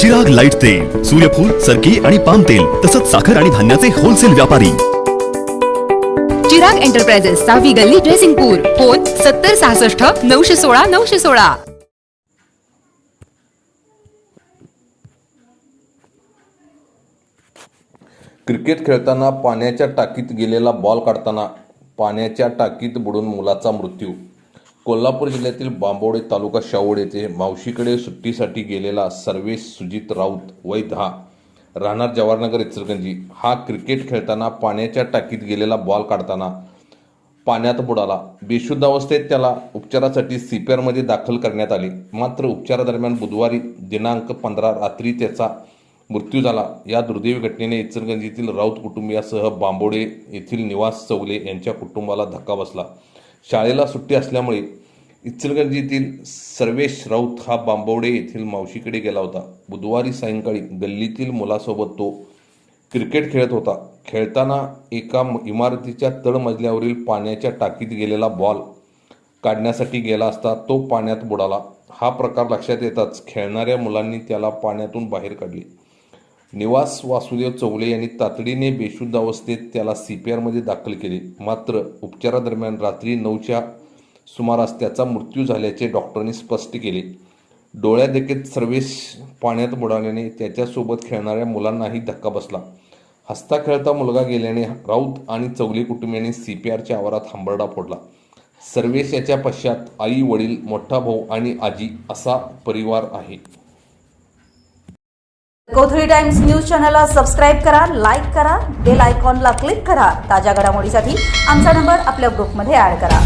Chirag light तेल सूर्यफूल सरकी आणि पाम तेल तसंच साखर आणि धान्याचे होलसेल व्यापारी. चिराग एंटरप्राइजेस सहावी गल्ली ड्रेसिंगपूर फोन सत्तर सहासष्ट नऊशे सोळा नऊशे सोळा. क्रिकेट खेळताना पाण्याच्या टाकीत गेलेला बॉल काढताना पाण्याच्या टाकीत बुडून मुलाचा मृत्यू. कोल्हापूर जिल्ह्यातील बांबोडे तालुका शावड येथे मावशीकडे सुट्टीसाठी गेलेला सर्वेश सुजित राऊत वय दहा राहणार जवाहरनगर इचलकंजी हा क्रिकेट खेळताना पाण्याच्या टाकीत गेलेला बॉल काढताना पाण्यात बुडाला. बेशुद्ध अवस्थेत त्याला उपचारासाठी सी पी आरमध्ये दाखल करण्यात आले. मात्र उपचारादरम्यान बुधवारी दिनांक पंधरा रात्री त्याचा मृत्यू झाला. या दुर्दैवी घटनेने इचलगंजीतील राऊत कुटुंबियासह बांबोडे येथील निवास चौले यांच्या कुटुंबाला धक्का बसला. शाळेला सुट्टी असल्यामुळे इचलगंजीतील सर्वेश राऊत हा बांबवडे येथील मावशीकडे गेला होता. बुधवारी सायंकाळी गल्लीतील मुलासोबत तो क्रिकेट खेळत होता. खेळताना एका इमारतीच्या तळमजल्यावरील पाण्याच्या टाकीत गेलेला बॉल काढण्यासाठी गेला असता तो पाण्यात बुडाला. हा प्रकार लक्षात येताच खेळणाऱ्या मुलांनी त्याला पाण्यातून बाहेर काढले. निवास वासुदेव चौले यांनी तातडीने बेशुद्ध अवस्थेत त्याला सी पी आरमध्ये दाखल केले. मात्र उपचारादरम्यान रात्री नऊच्या सुमारास त्याचा मृत्यू झाल्याचे डॉक्टरांनी स्पष्ट केले. डोळ्यादेखील सर्वेश पाण्यात बुडाल्याने त्याच्यासोबत खेळणाऱ्या मुलांनाही धक्का बसला. हसता खेळता मुलगा गेल्याने राऊत आणि चौली कुटुंबियांनी सी पी आरच्या आवारात हंबरडा फोडला. सर्वेश याच्या पश्चात आई वडील मोठा भाऊ आणि आजी असा परिवार आहे. कोथळी टाइम्स न्यूज चॅनलला सबस्क्राईब करा लाईक करा बेल आयकॉनला क्लिक करा. ताज्या घडामोडीसाठी आमचा नंबर आपल्या ग्रुपमध्ये ॲड करा.